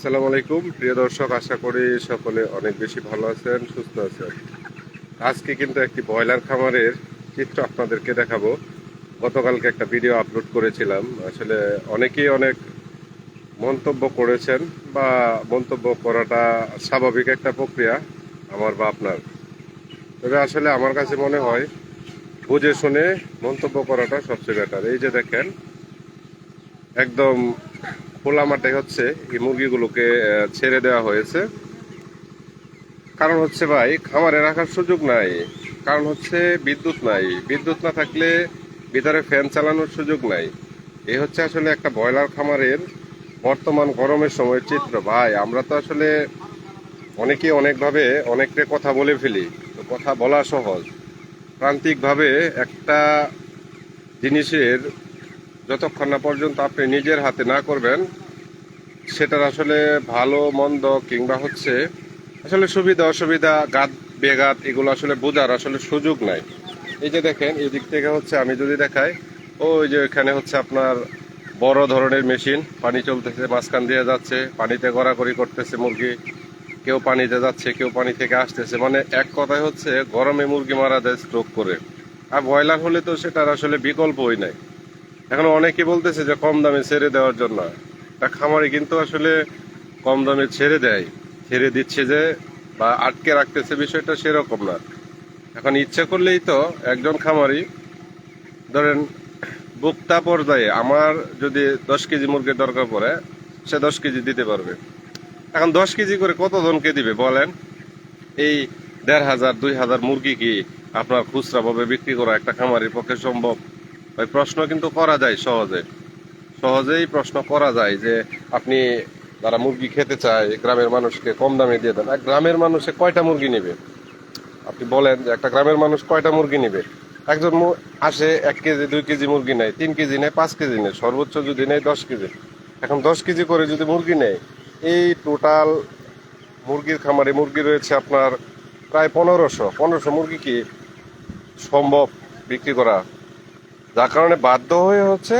আসসালামু আলাইকুম। প্রিয় দর্শক, আশা করি সকলে অনেক বেশি ভালো আছেন, সুস্থ আছেন। আজকে কিন্তু একটি ব্রয়লার খামারের চিত্র আপনাদেরকে দেখাবো। গতকালকে একটা ভিডিও আপলোড করেছিলাম। আসলে অনেকেই অনেক মন্তব্য করেছেন বা মন্তব্য করাটা স্বাভাবিক একটা প্রক্রিয়া, আমার বা আপনার। তবে আসলে আমার কাছে মনে হয়, বুঝে শুনে মন্তব্য করাটা সবচেয়ে বেটার এই যে দেখেন, একদম খোলা মাঠে হচ্ছে, এই মুরগিগুলোকে ছেড়ে দেওয়া হয়েছে। কারণ হচ্ছে ভাই, খামারে রাখার সুযোগ নাই। কারণ হচ্ছে বিদ্যুৎ নাই। বিদ্যুৎ না থাকলে ভিতরে ফ্যান চালানোর সুযোগ নাই। এ হচ্ছে আসলে একটা ব্রয়লার খামারের বর্তমান গরমের সময় চিত্র। ভাই, আমরা তো আসলে অনেকে অনেকভাবে অনেকটা কথা বলে ফেলি। তো কথা বলা সহজ। প্রান্তিকভাবে একটা জিনিসের যতক্ষণ না পর্যন্ত আপনি নিজের হাতে না করবেন, সেটার আসলে ভালো, মন্দ কিংবা হচ্ছে আসলে সুবিধা, অসুবিধা গাত বেগাত এগুলো আসলে বোঝার আসলে সুযোগ নাই। এই যে দেখেন, এই দিক থেকে হচ্ছে আমি যদি দেখাই, ওই যে এখানে হচ্ছে আপনার বড় ধরনের মেশিন, পানি চলতেছে, মাঝখান দিয়ে যাচ্ছে, পানিতে গড়াগড়ি করতেছে মুরগি, কেউ পানিতে যাচ্ছে, কেউ পানি থেকে আসতেছে। মানে এক কথায় হচ্ছে গরমে মুরগি মারা যায় স্ট্রোক করে। আর ব্রয়লার হলে তো সেটার আসলে বিকল্পই নাই। এখন অনেকে বলতেছে যে কম দামে ছেড়ে দেওয়ার জন্য। তা খামারি কিন্তু আসলে কম দামে ছেড়ে দেয়। ছেড়ে দিচ্ছে যে বা আটকে রাখতেছে বিষয়টা সেরকম না। এখন ইচ্ছা করলেই তো একজন খামারি, ধরেন বুকটা পর্যায়ে আমার যদি দশ কেজি মুরগির দরকার পড়ে, সে দশ কেজি দিতে পারবে। এখন দশ কেজি করে কত জনকে দিবে বলেন? এই দেড় হাজার, দুই হাজার মুরগি কি আপনার খুচরা ভাবে বিক্রি করা একটা খামারির পক্ষে সম্ভব? ওই প্রশ্ন কিন্তু করা যায় সহজে। সহজেই প্রশ্ন করা যায় যে আপনি যারা মুরগি খেতে চায় গ্রামের মানুষকে কম দামে দিয়ে দেন। আর গ্রামের মানুষে কয়টা মুরগি নেবে? আপনি বলেন যে একটা গ্রামের মানুষ কয়টা মুরগি নেবে? একজন আসে এক কেজি, দুই কেজি মুরগি নেয়, তিন কেজি নেয়, পাঁচ কেজি নেয়, সর্বোচ্চ যদি নেয় দশ কেজি। এখন দশ কেজি করে যদি মুরগি নেয়, এই টোটাল মুরগির খামারে মুরগি রয়েছে আপনার প্রায় পনেরোশো। পনেরোশো মুরগি কি সম্ভব বিক্রি করা যার কারণে বাধ্য হয়ে হচ্ছে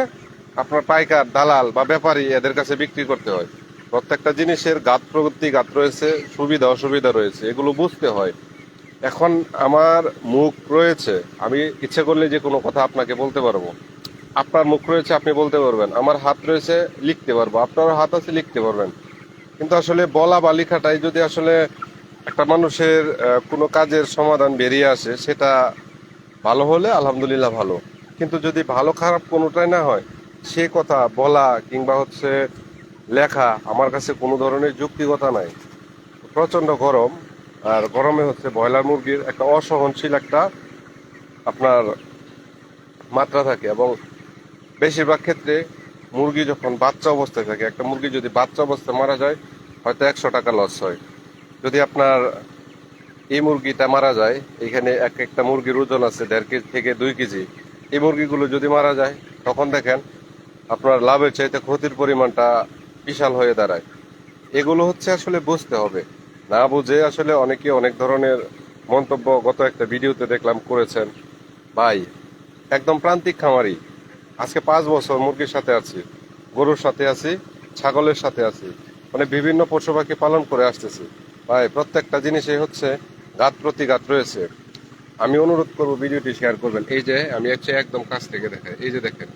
আপনার পাইকার, দালাল বা ব্যাপারী এদের কাছে বিক্রি করতে হয়। প্রত্যেকটা জিনিসের গাত প্রগতি গাত রয়েছে, সুবিধা, অসুবিধা রয়েছে, এগুলো বুঝতে হয়। এখন আমার মুখ রয়েছে, আমি ইচ্ছে করলে যে কোনো কথা আপনাকে বলতে পারব। আপনার মুখ রয়েছে, আপনি বলতে পারবেন। আমার হাত রয়েছে, লিখতে পারব। আপনার হাত আছে, লিখতে পারবেন। কিন্তু আসলে বলা বা লেখাটাই যদি আসলে একটা মানুষের কোনো কাজের সমাধান বেরিয়ে আসে, সেটা ভালো হলে আলহামদুলিল্লাহ ভালো। কিন্তু যদি ভালো খারাপ কোনোটাই না হয়, সে কথা বলা কিংবা হচ্ছে লেখা আমার কাছে কোনো ধরনের যুক্তিগতা নাই। প্রচণ্ড গরম, আর গরমে হচ্ছে ব্রয়লার মুরগির একটা অসহনশীল একটা আপনার মাত্রা থাকে এবং বেশিরভাগ ক্ষেত্রে মুরগি যখন বাচ্চা অবস্থায় থাকে, একটা মুরগি যদি বাচ্চা অবস্থায় মারা যায়, হয়তো একশো টাকা লস হয়। যদি আপনার এই মুরগিটা মারা যায়, এখানে এক একটা মুরগির ওজন আছে দেড় কেজি থেকে দুই কেজি। এই মুরগিগুলো যদি মারা যায়, তখন দেখেন আপনার লাভের চাইতে ক্ষতির পরিমাণটা বিশাল হয়ে দাঁড়ায়। এগুলো হচ্ছে আসলে বুঝতে হবে। না বুঝে আসলে অনেকে অনেক ধরনের মন্তব্য গত একটা ভিডিওতে দেখলাম করেছেন। ভাই, একদম প্রান্তিক খামারি। আজকে পাঁচ বছর মুরগির সাথে আছি, গরুর সাথে আছি, ছাগলের সাথে আছি। মানে বিভিন্ন পশু পাখি পালন করে আসতেছি। ভাই, প্রত্যেকটা জিনিসই হচ্ছে গাত প্রতিঘাত রয়েছে। আমি অনুরোধ করব ভিডিওটি শেয়ার করবেন। এই যে, আমি হচ্ছে একদম কাছ থেকে দেখাই এই যে দেখেন,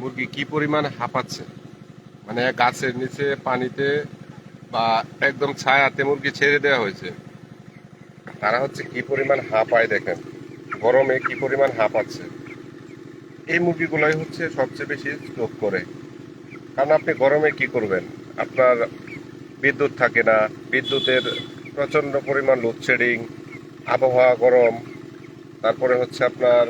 মুরগি কি পরিমাণ হাঁপাচ্ছে। মানে গাছের নিচে পানিতে বা একদম ছায়াতে মুরগি ছেড়ে দেওয়া হয়েছে। তারা হচ্ছে কি পরিমাণ হাঁপায় দেখেন। গরমে কি পরিমাণ হাঁপাচ্ছে। এই মুরগিগুলাই হচ্ছে সবচেয়ে বেশি স্ট্রোক করে। কারণ আপনি গরমে কি করবেন? আপনার বিদ্যুৎ থাকে না। বিদ্যুতের প্রচণ্ড পরিমাণ লোডশেডিং আবহাওয়া গরম তারপরে হচ্ছে আপনার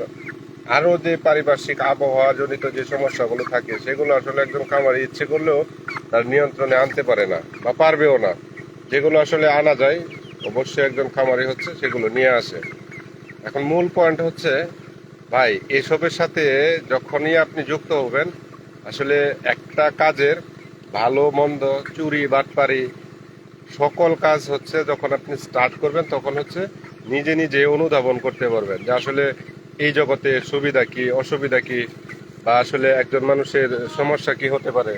আরও যে পারিপার্শ্বিক আবহাওয়া জনিত যে সমস্যাগুলো থাকে, সেগুলো আসলে একজন খামারি ইচ্ছে করলেও তার নিয়ন্ত্রণে আনতে পারে না বা পারবেও না। যেগুলো আসলে আনা যায়, অবশ্যই একজন খামারি হচ্ছে সেগুলো নিয়ে আসে। এখন মূল পয়েন্ট হচ্ছে, ভাই, এসবের সাথে যখনই আপনি যুক্ত হবেন, আসলে একটা কাজের ভালো, মন্দ, চুরি, বাটপারি সকল কাজ হচ্ছে যখন আপনি স্টার্ট করবেন, তখন হচ্ছে নিজে নিজে অনুধাবন করতে পারবেন যে আসলে এই জগতে সুবিধা কি, অসুবিধা কি, বা আসলে একজন মানুষের সমস্যা কি হতে পারে।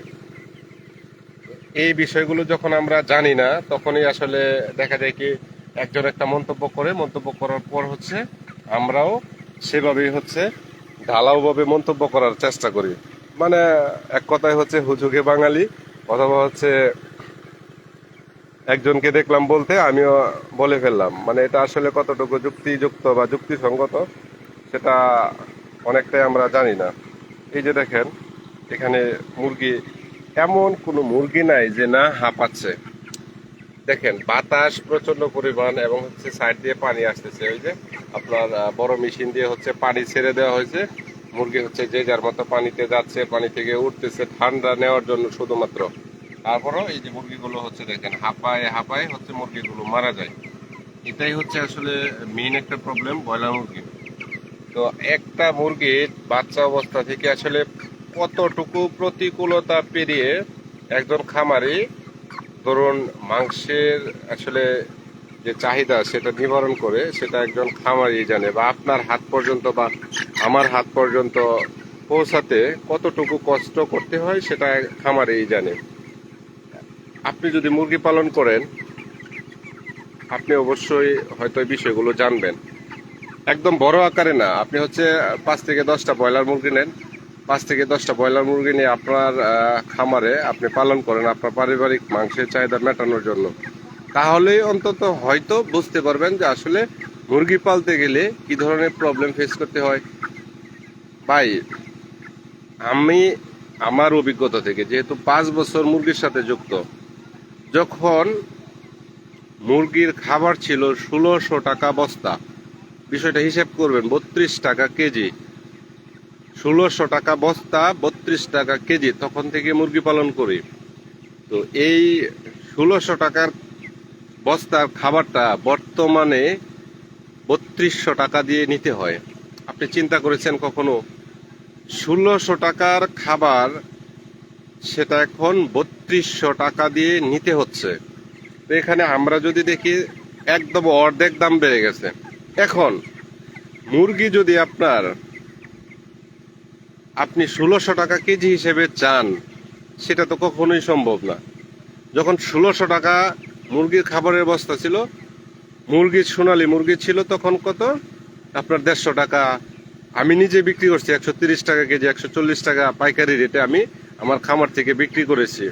এই বিষয়গুলো যখন আমরা জানি না, তখনই আসলে দেখা যায় কি একজন একটা মন্তব্য করে, মন্তব্য করার পর হচ্ছে আমরাও সেভাবেই হচ্ছে ঢালাওভাবে মন্তব্য করার চেষ্টা করি। মানে এক কথায় হচ্ছে হুজুগে বাঙালি অথবা হচ্ছে একজনকে দেখলাম বলতে, আমিও বলে ফেললাম। মানে এটা আসলে কতটুকু যুক্তিযুক্ত বা যুক্তিসঙ্গত, সেটা অনেকটাই আমরা জানি না। এই যে দেখেন, এখানে মুরগি, এমন কোনো মুরগি নাই যে না হাঁপাচ্ছে। দেখেন, বাতাস প্রচণ্ড পরিমাণ এবং হচ্ছে সাইড দিয়ে পানি আসতেছে। ওই যে আপনার বড় মেশিন দিয়ে হচ্ছে পানি ছেড়ে দেওয়া হয়েছে। মুরগি হচ্ছে যে যার মতো পানিতে যাচ্ছে, পানি থেকে উঠতেছে, ঠান্ডা নেওয়ার জন্য শুধুমাত্র। তারপরও এই যে মুরগিগুলো হচ্ছে দেখেন, হাঁপায় হাঁপায় হচ্ছে মুরগিগুলো মারা যায়। এটাই হচ্ছে আসলে মেইন একটা প্রবলেম ব্রয়লার মুরগি। তো একটা মুরগির বাচ্চা অবস্থা থেকে আসলে কতটুকু প্রতিকূলতা পেরিয়ে একজন খামারি ধরুন মাংসের আসলে যে চাহিদা সেটা নিবারণ করে সেটা একজন খামারি জানে বা আপনার হাত পর্যন্ত বা আমার হাত পর্যন্ত পৌঁছাতে কতটুকু কষ্ট করতে হয় সেটা খামারি জানে। আপনি যদি মুরগি পালন করেন, আপনি অবশ্যই হয়তো এই বিষয়গুলো জানবেন। একদম বড় আকারে না, আপনি হচ্ছে পাঁচ থেকে দশটা ব্রয়লার মুরগি নেন। পাঁচ থেকে দশটা ব্রয়লার মুরগি নিয়ে আপনার খামারে আপনি পালন করেন আপনার পারিবারিক মাংসের চাহিদা মেটানোর জন্য। তাহলেই অন্তত হয়তো বুঝতে পারবেন যে আসলে মুরগি পালতে গেলে কি ধরনের প্রবলেম ফেস করতে হয়। ভাই, আমি, আমার অভিজ্ঞতা থেকে যেহেতু পাঁচ বছর মুরগির সাথে যুক্ত যখন মুরগির খাবার ছিল ষোলোশো টাকা বস্তা, বিষয়টা হিসেব করবেন, বত্রিশ টাকা কেজি। ষোলোশো টাকা বস্তা, বত্রিশ টাকা কেজি, তখন থেকে মুরগি পালন করি। তো এই ষোলোশো টাকার বস্তার খাবারটা বর্তমানে বত্রিশশো টাকা দিয়ে নিতে হয়। আপনি চিন্তা করেছেন কখনো? ষোলোশো টাকার খাবার সেটা এখন বত্রিশশো টাকা দিয়ে নিতে হচ্ছে। তো এখানে আমরা যদি দেখি, একদম অর্ধেক দাম বেড়ে গেছে। এখন, মুরগি যদি আপনার, আপনি ষোলোশো টাকা কেজি হিসেবে চান, সেটা তো কখনোই সম্ভব না। যখন ষোলোশো টাকা মুরগির খাবারের বস্তা ছিল, মুরগির সোনালী মুরগি ছিল, তখন কত? আপনার দেড়শো টাকা। আমি নিজে বিক্রি করছি একশো তিরিশ টাকা কেজি, একশো চল্লিশ টাকা পাইকারি রেটে আমি আমার খামার থেকে বিক্রি করেছি।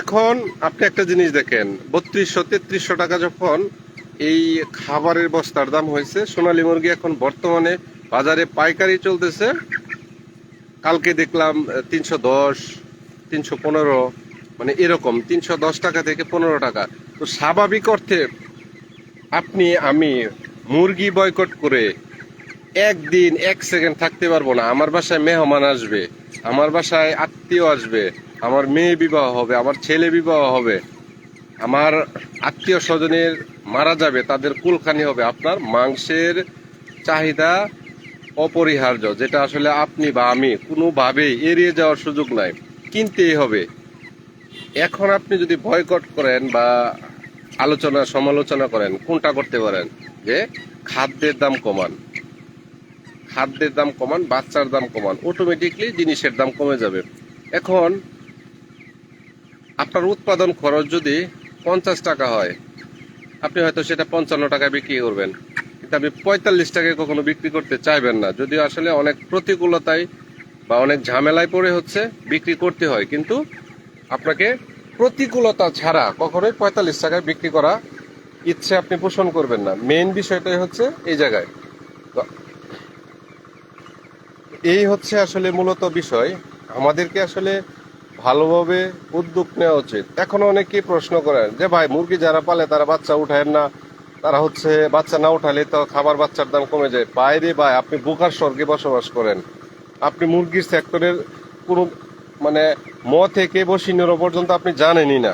এখন আপনি একটা জিনিস দেখেন, বত্রিশশো, তেত্রিশশো টাকা যখন এই খাবারের বস্তার দাম হয়েছে, সোনালী মুরগি এখন বর্তমানে বাজারে পাইকারি চলতেছে। কালকে দেখলাম তিনশো দশ, তিনশো পনেরো মানে এরকম তিনশো দশ টাকা থেকে পনেরো টাকা। তো স্বাভাবিক অর্থে আপনি, আমি মুরগি বয়কট করে একদিন এক সেকেন্ড থাকতে পারব না, আমার বাসায় মেহমান আসবে। আমার বাসায় আত্মীয় আসবে, আমার মেয়ে বিবাহ হবে, আমার ছেলে বিবাহ হবে, আমার আত্মীয় স্বজনের মারা যাবে, তাদের কুলখানি হবে। আপনার মাংসের চাহিদা অপরিহার্য, যেটা আসলে আপনি বা আমি কোনোভাবেই এড়িয়ে যাওয়ার সুযোগ নাই। কিনতেই হবে। এখন আপনি যদি বয়কট করেন বা আলোচনা, সমালোচনা করেন, কোনটা করতে পারেন? যে খাদ্যের দাম কমান। খাদ্যের দাম কমান, বাচ্চার দাম কমান অটোমেটিকলি জিনিসের দাম কমে যাবে। এখন, আপনার উৎপাদন খরচ যদি পঞ্চাশ টাকা হয়, আপনি হয়তো সেটা পঞ্চান্ন টাকায় বিক্রি করবেন। কিন্তু আপনি পঁয়তাল্লিশ টাকায় কখনো বিক্রি করতে চাইবেন না। যদিও আসলে অনেক প্রতিকূলতায় বা অনেক ঝামেলায় পড়ে হচ্ছে, বিক্রি করতে হয়। কিন্তু আপনাকে প্রতিকূলতা ছাড়া কখনোই পঁয়তাল্লিশ টাকায় বিক্রি করা ইচ্ছে আপনি পোষণ করবেন না। মেইন বিষয়টাই হচ্ছে এই জায়গায়। এই হচ্ছে আসলে মূলত বিষয়। আমাদেরকে আসলে ভালোভাবে উদ্যোগ নেওয়া উচিত। এখনও অনেকেই প্রশ্ন করেন যে, ভাই, মুরগি যারা পালে তারা বাচ্চা উঠায় না। তারা হচ্ছে বাচ্চা না উঠালে তো খাবার বাচ্চার দাম কমে যায়। বাইরে ভাই, আপনি বোকার স্বর্গে বসবাস করেন। আপনি মুরগির সেক্টরের কোনো মানে ম থেকে বসিনেরও পর্যন্ত আপনি জানেনই না।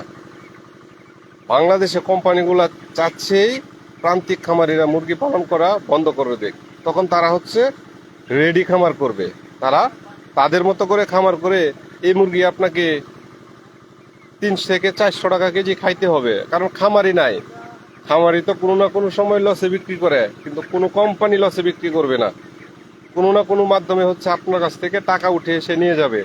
বাংলাদেশে কোম্পানিগুলা চাচ্ছেই প্রান্তিক খামারিরা মুরগি পালন করা বন্ধ করে দেখ তখন তারা হচ্ছে রেডি খামার করবে। তারা তাদের মতো করে খামার করে এই মুরগি আপনাকে তিন থেকে চারশো টাকা কেজি খাইতে হবে, কারণ খামারি নাই। খামারি তো কোনো না কোনো সময় লসে বিক্রি করে, কিন্তু কোনো কোম্পানি লসে বিক্রি করবে না। কোনো না কোনো মাধ্যমে হচ্ছে আপনার কাছ থেকে টাকা উঠে এসে নিয়ে যাবে।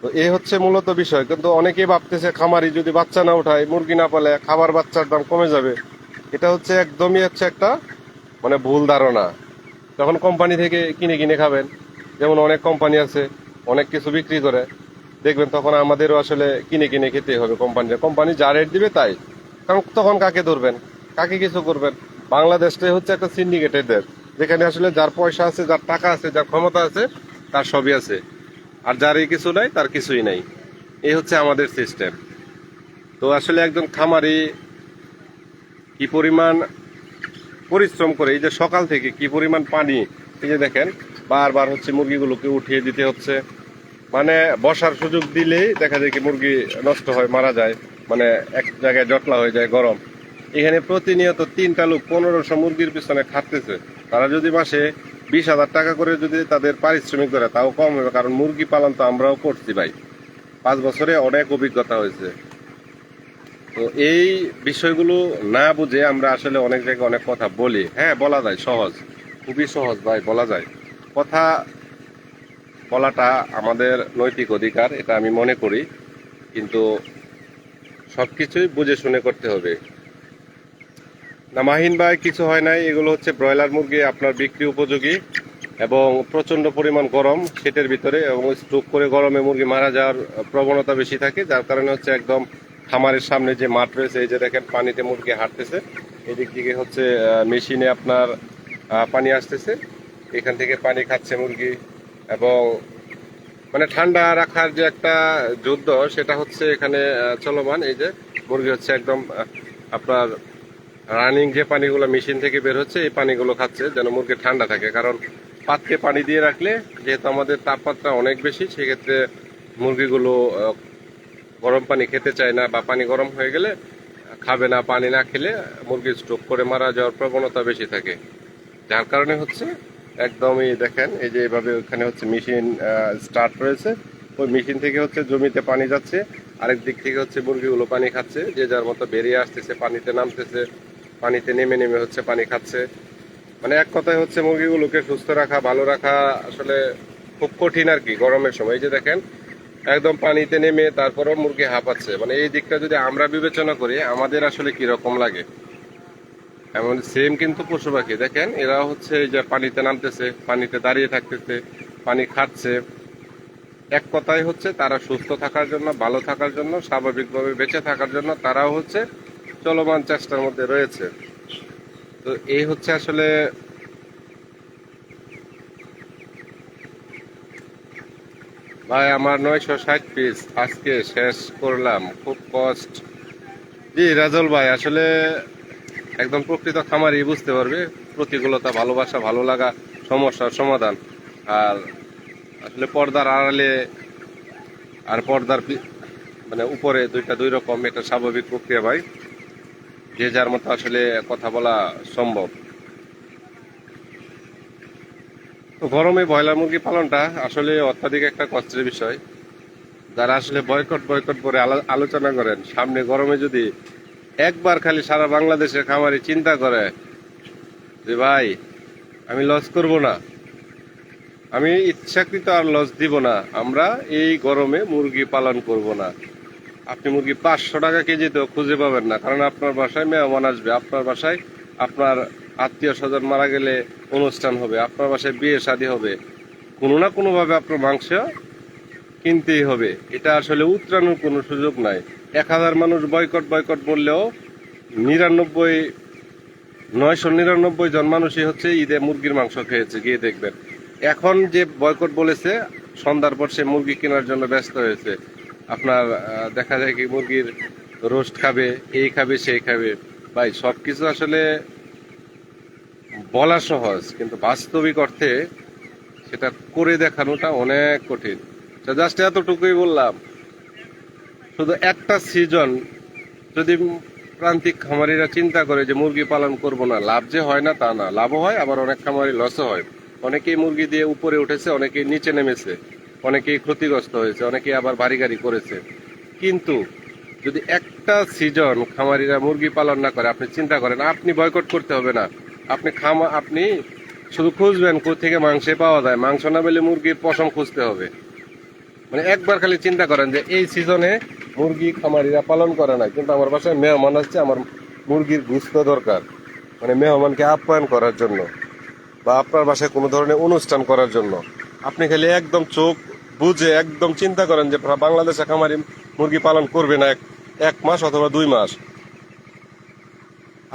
তো এই হচ্ছে মূলত বিষয়, কিন্তু অনেকেই ভাবতেছে খামারি যদি বাচ্চা না উঠায়, মুরগি না পালে খাবার বাচ্চার দাম কমে যাবে। এটা হচ্ছে একদমই হচ্ছে একটা মানে ভুল ধারণা। তখন কোম্পানি থেকে কিনে কিনে খাবেন। যেমন অনেক কোম্পানি আছে, অনেক কিছু বিক্রি করে। দেখবেন তখন আমাদেরও আসলে কিনে কিনে খেতে হবে কোম্পানিটা কোম্পানি যা রেট দিবে তাই। কারণ তখন কাকে ধরবেন? কাকে কিছু করবেন? বাংলাদেশটাই হচ্ছে একটা সিন্ডিকেটেড দেশ যেখানে আসলে যার পয়সা আছে, যার টাকা আছে, যার ক্ষমতা আছে, তার সবই আছে। আর যার কিছু নাই, তার কিছুই নাই। এই হচ্ছে আমাদের সিস্টেম তো আসলে একজন খামারি কি পরিমাণ পরিশ্রম করে, এই যে সকাল থেকে কি পরিমাণ পানি, এই যে দেখেন, বারবার হচ্ছে মুরগিগুলোকে উঠিয়ে দিতে হচ্ছে। মানে বসার সুযোগ দিলেই দেখা যায় কি মুরগি নষ্ট হয়, মারা যায় মানে এক জায়গায় জটলা হয়ে যায়, গরম। এখানে প্রতিনিয়ত তিনটা লোক পনেরোশো মুরগির পিছনে খাটতেছে। তারা যদি মাসে বিশ হাজার টাকা করে যদি তাদের পারিশ্রমিক করে তাও কম হবে, কারণ মুরগি পালন তো আমরাও করছি ভাই। পাঁচ বছরে অনেক অভিজ্ঞতা হয়েছে। তো এই বিষয়গুলো না বুঝে আমরা আসলে অনেক জায়গায় অনেক কথা বলি। হ্যাঁ বলা যায়, সহজ। খুবই সহজ ভাই, বলা যায়। কথা বলাটা আমাদের নৈতিক অধিকার, এটা আমি মনে করি। কিন্তু সব কিছুই বুঝে শুনে করতে হবে। না, মাহিন ভাই, কিছু হয় নাই। এগুলো হচ্ছে ব্রয়লার মুরগি, আপনার বিক্রি উপযোগী এবং প্রচণ্ড পরিমাণ গরম শীতের ভিতরে এবং স্ট্রোক করে গরমে মুরগি মারা যাওয়ার প্রবণতা বেশি থাকে, যার কারণে হচ্ছে একদম খামারের সামনে যে মাঠ রয়েছে, এই যে দেখেন পানিতে মুরগি হাঁটতেছে। এদিক দিকে হচ্ছে মেশিনে আপনার পানি আসতেছে। এখান থেকে পানি খাচ্ছে মুরগি। এবং মানে ঠান্ডা রাখার যে একটা যুদ্ধ, সেটা হচ্ছে এখানে চলমান। এই যে মুরগি হচ্ছে একদম আপনার রানিং যে পানিগুলো মেশিন থেকে বের হচ্ছে, এই পানিগুলো খাচ্ছে যেন মুরগি ঠান্ডা থাকে। কারণ পাতকে পানি দিয়ে রাখলে যেহেতু আমাদের তাপমাত্রা অনেক বেশি, সেক্ষেত্রে মুরগিগুলো গরম পানি খেতে চায় না বা পানি গরম হয়ে গেলে খাবে না, পানি না খেলে মুরগি স্ট্রোক করে মারা যাওয়ার প্রবণতা বেশি থাকে। যার কারণে হচ্ছে একদমই দেখেন, এই যে এভাবে ওখানে হচ্ছে মেশিন স্টার্ট রয়েছে। ওই মেশিন থেকে হচ্ছে জমিতে পানি যাচ্ছে। আরেক দিক থেকে হচ্ছে মুরগিগুলো পানি খাচ্ছে। যে যার মতো বেরিয়ে আসতেছে, পানিতে নামতেছে, পানিতে নেমে নেমে হচ্ছে পানি খাচ্ছে। মানে এক কথায় হচ্ছে মুরগিগুলোকে সুস্থ রাখা, ভালো রাখা আসলে খুব কঠিন আর কি গরমের সময়। এই যে দেখেন একদম পানিতে নেমে তারপরও মুরগি হাঁপাচ্ছে। মানে এই দিকটা যদি আমরা বিবেচনা করি, আমাদের আসলে কি রকম লাগে? এমন সেম কিন্তু পশু পাখি। দেখেন, এরা হচ্ছে যে পানিতে নামতেছে, পানিতে দাঁড়িয়ে থাকতেছে, পানি খাচ্ছে। এক কথায় হচ্ছে তারা সুস্থ থাকার জন্য, ভালো থাকার জন্য, স্বাভাবিকভাবে বেঁচে থাকার জন্য তারাও হচ্ছে চলমান চেষ্টার মধ্যে রয়েছে। তো এই হচ্ছে আসলে ভাই, আমার নয়শো ষাট পিস আজকে শেষ করলাম। খুব কষ্ট। জি, রাজল ভাই, আসলে একদম প্রকৃত খামারই বুঝতে পারবে? প্রতিকূলতা, ভালোবাসা, ভালো লাগা, সমস্যার সমাধান। আর আসলে পর্দার আড়ালে আর পর্দার মানে উপরে দুইটা দুই রকম, এটা স্বাভাবিক প্রক্রিয়া ভাই। যে যার মতো আসলে কথা বলা সম্ভব। তো গরমে ব্রয়লার মুরগি পালনটা আসলে অত্যাধিক একটা কষ্টের বিষয়। যারা আসলে বয়কট বয়কট করে আলো- আলোচনা করেন, সামনে গরমে যদি একবার খালি সারা বাংলাদেশের খামারি চিন্তা করে যে, ভাই, আমি লস করব না, আমি ইচ্ছাকৃত আর লস দিব না, আমরা এই গরমে মুরগি পালন করব না। আপনি মুরগি পাঁচশো টাকা কেজিতেও খুঁজে পাবেন না, কারণ আপনার বাসায় মেহমান আসবে, আপনার বাসায় আপনার আত্মীয় স্বজন মারা গেলে অনুষ্ঠান হবে, আপনার বাসায় বিয়ে শাদী হবে, কোনো না কোনোভাবে আপনার মাংস কিনতেই হবে। এটা আসলে উতরানোর কোনো সুযোগ নাই। এক হাজার মানুষ বয়কট বয়কট বললেও নিরানব্বই, নয়শো নিরানব্বই জন মানুষই হচ্ছে ঈদে মুরগির মাংস খেয়েছে, গিয়ে দেখবেন। এখন যে বয়কট বলেছে, সন্ধ্যার পর সে মুরগি কেনার জন্য ব্যস্ত হয়েছে। আপনার দেখা যায় কি মুরগির রোস্ট খাবে, এই খাবে, সেই খাবে। ভাই সব কিছু আসলে বলা সহজ, কিন্তু বাস্তবিক অর্থে সেটা করে দেখানোটা অনেক কঠিন। জাস্ট এতটুকুই বললাম। শুধু একটা সিজন যদি প্রান্তিক খামারিরা চিন্তা করে যে মুরগি পালন করব না, লাভ যে হয় না তা না। লাভও হয়, আবার অনেক খামারি লসও হয়। অনেকেই মুরগি দিয়ে উপরে উঠেছে, অনেকেই নিচে নেমেছে, অনেকেই ক্ষতিগ্রস্ত হয়েছে, অনেকেই আবার বাড়ি গাড়ি করেছে। কিন্তু যদি একটা সিজন খামারিরা মুরগি পালন না করে, আপনি চিন্তা করেন, আপনি বয়কট করতে হবে না। আপনি খামা, আপনি শুধু খুঁজবেন থেকে মাংসে পাওয়া যায়। মাংস না পেলে মুরগির পশম খুঁজতে হবে। মানে একবার খালি চিন্তা করেন যে এই সিজনে মুরগি খামারিরা পালন করে না কিন্তু আমার বাসায় মেহমান আসছে, আমার মুরগির গুস্ত দরকার। মানে মেহমানকে আপ্যায়ন করার জন্য বা আপনার বাসায় কোনো ধরনের অনুষ্ঠান করার জন্য। আপনি খালি একদম চোখ বুঝে একদম চিন্তা করেন যে বাংলাদেশে খামারি মুরগি পালন করবে না এক এক মাস অথবা দুই মাস।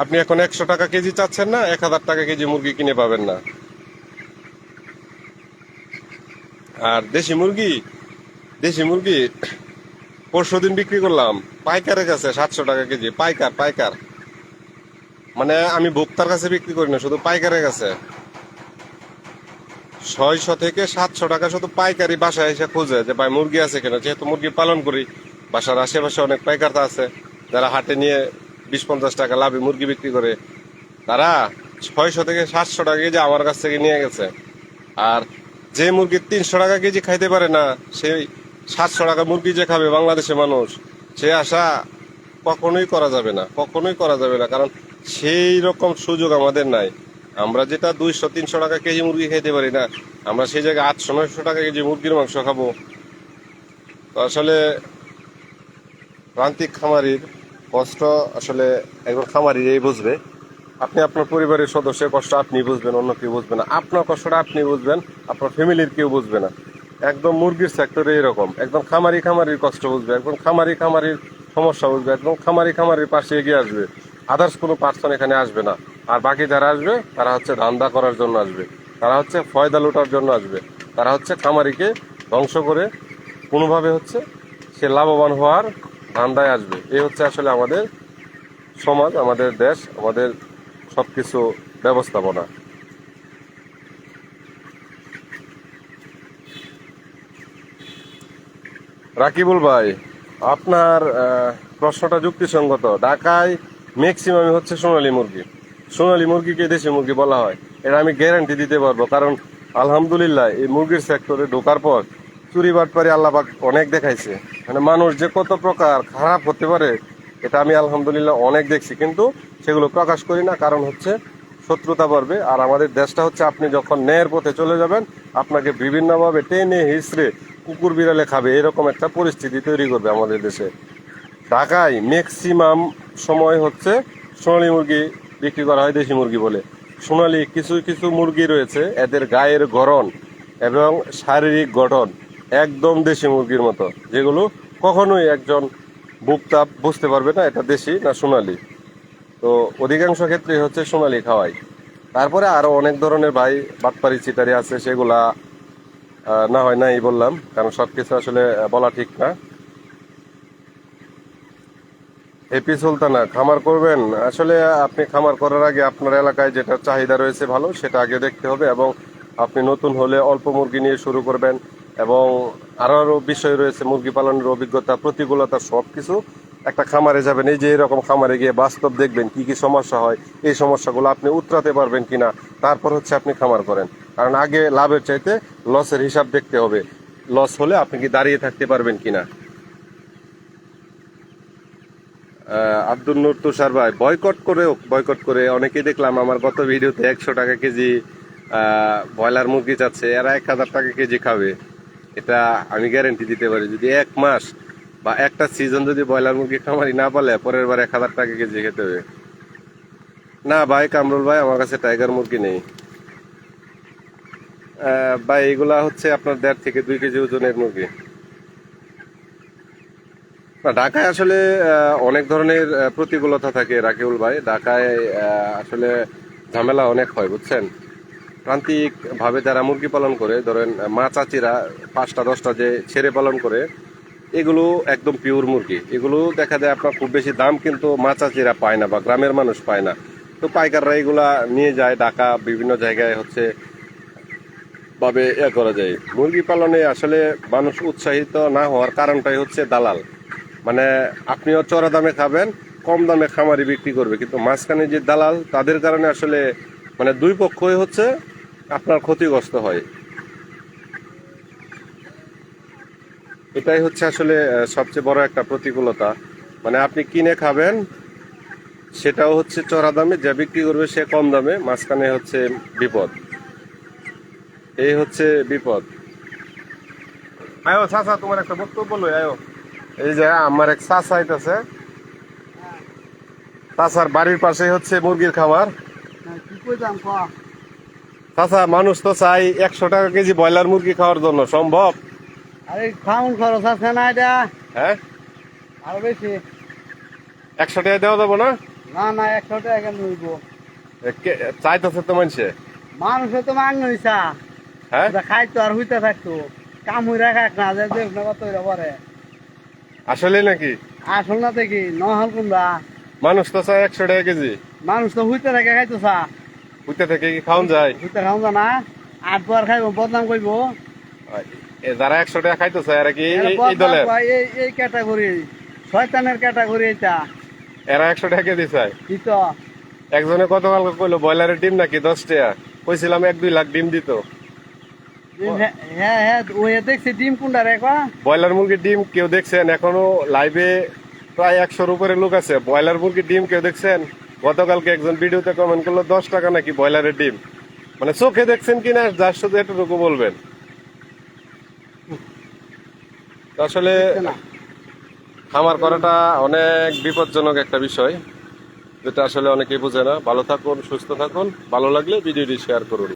আপনি এখন একশো টাকা কেজি চাচ্ছেন না, এক হাজার টাকা কেজি মুরগি কিনে পাবেন না। আর দেশি মুরগি দেশি মুরগি, পরশু দিন বিক্রি করলাম, পাইকারের কাছে সাতশো টাকা কেজি, পাইকার পাইকার। মানে আমি ভোক্তার কাছে বিক্রি করি না, শুধু পাইকারের কাছে। ছয়শো থেকে সাতশো টাকা শুধু পাইকারি বাসায় এসে খুঁজে যে ভাই মুরগি আছে কিনা, যেহেতু মুরগি পালন করি, বাসার আশেপাশে অনেক পাইকার আছে, যারা হাটে নিয়ে বিশ পঞ্চাশ টাকা লাভে মুরগি বিক্রি করে। তারা ছয়শো থেকে সাতশো টাকা কেজি আমার কাছ থেকে নিয়ে গেছে। আর যে মুরগি তিনশো টাকা কেজি খাইতে পারে না সেই সাতশো টাকা মুরগি যে খাবে বাংলাদেশের মানুষ, সে আশা কখনোই করা যাবে না, কখনোই করা যাবে না। কারণ সেই রকম সুযোগ আমাদের নাই। আমরা যেটা দুইশো, তিনশো টাকা কেজি মুরগি খাইতে পারি না, আমরা সেই জায়গায় আটশো, নয়শো টাকা কেজি মুরগির মাংস খাব। আসলে প্রান্তিক খামারির কষ্ট আসলে একজন এই বুঝবে। আপনি আপনার পরিবারের সদস্যের কষ্ট আপনি বুঝবেন, অন্য কেউ বুঝবে না। আপনার কষ্টটা আপনি বুঝবেন, আপনার ফ্যামিলির কেউ বুঝবে না। একদম মুরগির সেক্টরে এরকম একদম খামারি খামারির কষ্ট বুঝবে, একদম খামারি খামারির সমস্যা বুঝবে, একদম খামারি খামারির পাশে এগিয়ে আসবে। আদার্স কোনো পার্সন এখানে আসবে না। আর বাকি যারা আসবে, তারা হচ্ছে ধান্দা করার জন্য আসবে। তারা হচ্ছে ফয়দা লুটার জন্য আসবে। তারা হচ্ছে খামারিকে ধ্বংস করে কোনোভাবে হচ্ছে সে লাভবান হওয়ার ধান্দায় আসবে। এই হচ্ছে আসলে আমাদের সমাজ, আমাদের দেশ, আমাদের সব কিছু ব্যবস্থাপনা। রাকিবুল ভাই, আপনার প্রশ্নটা যুক্তিসঙ্গত। ঢাকায় ম্যাক্সিমামই হচ্ছে সোনালী মুরগি। সোনালী মুরগিকে দেশি মুরগি বলা হয়। এটা আমি গ্যারান্টি দিতে পারব। কারণ আলহামদুলিল্লাহ এই মুরগির সেক্টরে ঢোকার পর চুরি বাটপারি আল্লাপাক অনেক দেখাইছে। মানে মানুষ যে কত প্রকার খারাপ হতে পারে, এটা আমি আলহামদুলিল্লাহ অনেক দেখছি। কিন্তু সেগুলো প্রকাশ করি না, কারণ হচ্ছে শত্রুতা বাড়বে। আর আমাদের দেশটা হচ্ছে, আপনি যখন ন্যায়ের পথে চলে যাবেন, আপনাকে বিভিন্নভাবে টেনে হিসড়ে কুকুর বিড়ালে খাবে, এরকম একটা পরিস্থিতি তৈরি করবে আমাদের দেশে। ঢাকায় ম্যাক্সিমাম সময় হচ্ছে সোনালি মুরগি বিক্রি করা হয় দেশি মুরগি বলে। সোনালি কিছু কিছু মুরগি রয়েছে, এদের গায়ের গড়ন এবং শারীরিক গঠন। একদম দেশি মুরগির মতো, যেগুলো কখনোই একজন বুকতা বুঝতে পারবে না এটা দেশি না সোনালি। তো অধিকাংশ ক্ষেত্রে হচ্ছে সোনালি খাওয়াই। তারপরে আরও অনেক ধরনের ভাই বাটপারি চিটারি আছে, সেগুলা না হয় নাই বললাম, কারণ সব কিছু আসলে বলা ঠিক না। এপি সুলতানা, খামার করবেন? আসলে আপনি খামার করার আগে আপনার এলাকায় যেটা চাহিদা রয়েছে ভালো, সেটা আগে দেখতে হবে এবং আপনি নতুন হলে অল্প মুরগি নিয়ে শুরু করবেন। এবং আরও আরও বিষয় রয়েছে, মুরগি পালনের অভিজ্ঞতা, প্রতিকূলতা সব কিছু একটা খামারে যাবেন। এই যে এরকম খামারে গিয়ে বাস্তব দেখবেন কি কি সমস্যা হয়, এই সমস্যাগুলো আপনি উতরাতে পারবেন কি না তারপর হচ্ছে আপনি খামার করেন। কারণ আগে লাভের চাইতে লসের হিসাব দেখতে হবে। লস হলে আপনি কি দাঁড়িয়ে থাকতে পারবেন কি না আব্দুল নূর তুষার ভাই, বয়কট করে বয়কট করে অনেকেই দেখলাম আমার গত ভিডিওতে একশো টাকা কেজি ব্রয়লার মুরগি চাচ্ছে, এরা এক হাজার টাকা কেজি খাবে। এটা আমি গ্যারেন্টি দিতে পারি, যদি এক মাস বা একটা সিজন যদি ব্রয়লার মুরগি খামারি না পালে, পরের বার এক হাজার টাকা কেজি খেতে হবে। না ভাই, কামরুল ভাই, আমার কাছে টাইগার মুরগি নেই। ভাই, এগুলা হচ্ছে আপনার দেড় থেকে দুই কেজি ওজনের মুরগি। না, ঢাকায় আসলে অনেক ধরনের প্রতিকূলতা থাকে রাকিউল ভাই। ঢাকায় আসলে ঝামেলা অনেক হয়, বুঝছেন? প্রান্তিক ভাবে যারা মুরগি পালন করে, ধরেন মা চাচিরা পাঁচটা, দশটা যে ছেড়ে পালন করে, এগুলো একদম পিওর মুরগি। এগুলো দেখা যায় আপনার খুব বেশি দাম কিন্তু মা চাচিরা পায় না বা গ্রামের মানুষ পায় না। তো পাইকাররা এগুলা নিয়ে যায়, ঢাকা বিভিন্ন জায়গায় হচ্ছে ভাবে ইয়ে করা যায়। মুরগি পালনে আসলে মানুষ উৎসাহিত না হওয়ার কারণটাই হচ্ছে দালাল। মানে আপনিও চড়া দামে খাবেন, কম দামে খামারি বিক্রি করবে। কিন্তু মাঝখানে যে দালাল, তাদের কারণে আসলে মানে দুই পক্ষই হচ্ছে আপনার ক্ষতিগ্রস্ত হয়। এটাই হচ্ছে আসলে সবচেয়ে বড় একটা প্রতিকূলতা। মানে আপনি কিনে খাবেন, সেটাও হচ্ছে চড়া দামে, যা বিক্রি করবে সে কম দামে, মাঝখানে হচ্ছে বিপদ। এই হচ্ছে বিপদ। আয়ো, চাচা, তোমার একটা বক্তব্য লই আয়ো। এই যে আমার এক চাচা আইতাছে। চাচার বাড়ির পাশে হচ্ছে মুরগির কি কইতাম ক চাচা মানুষ তো চাই একশো টাকা কেজি ব্রয়লার মুরগি খাওয়ার জন্য। সম্ভব? আরে খাউন খরচ আছে না এটা? হ্যাঁ? আরও বেশি। একশো টাকা দেওয়া যাব না? না না একশো টাকা কেন কে- চাইতেছে তো মানুষে। মানুষে তো মান নইসা। হ্যাঁ? খাইতো আর হইতে থাকতো। কাম হই রাখা না যে দেখ না কত পরে। আসলে নাকি? আসল না দেখি নহল কুমড়া। মানুষ তো চাই একশো টাকা কেজি। মানুষ তো হইতে থাকে খাইতো চা উঠতে থেকে কি খাওয়ান যায়? হইতে খাও না। আট বার খাইব বদনাম করব যারা একশো টাকা খাইতে চায় এরা কি এই- এই দলের এই এই ক্যাটাগরি শয়তানের ক্যাটাগরি এটা এরা একশো টাকা কেজি চায়? কি তো। একজনে গতকালকে কইলো ব্রয়লারের ডিম নাকি দশ টাকা? কইছিলাম এক দুই লাখ ডিম দিত। হ্যাঁ হ্যাঁ ওই দেখছি ডিম কুন্ডা রে কয়া ব্রয়লার মুরগির ডিম কেউ দেখছেন? এখনও লাইভে প্রায় একশোর উপরে লোক আছে। ব্রয়লার মুরগির ডিম কেউ দেখছেন? গতকালকে একজন ভিডিওতে কমেন্ট করল দশ টাকা নাকি ব্রয়লারের ডিম? মানে চোখে দেখছেন কি না যার শুধু এতটুকু বলবেন? আসলে খামার করাটা অনেক বিপজ্জনক একটা বিষয় যেটা আসলে অনেকেই বোঝে না। ভালো থাকুন সুস্থ থাকুন ভালো লাগলে ভিডিওটি শেয়ার করুন।